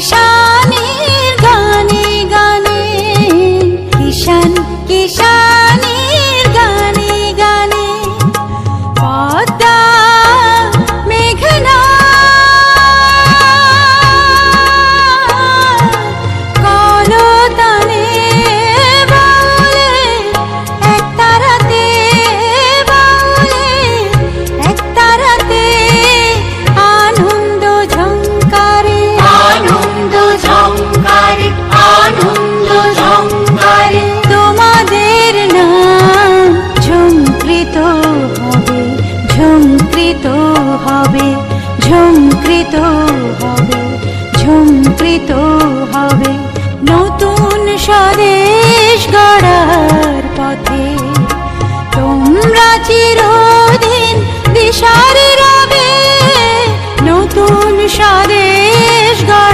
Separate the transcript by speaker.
Speaker 1: शान হবে, ঝুমকৃত হবে ঝুমকৃত হবে। নতুন স্বদেশ গড়ার পথে। তোমরা চিরদিন দিশারি রবে, নতুন স্বদেশ গড়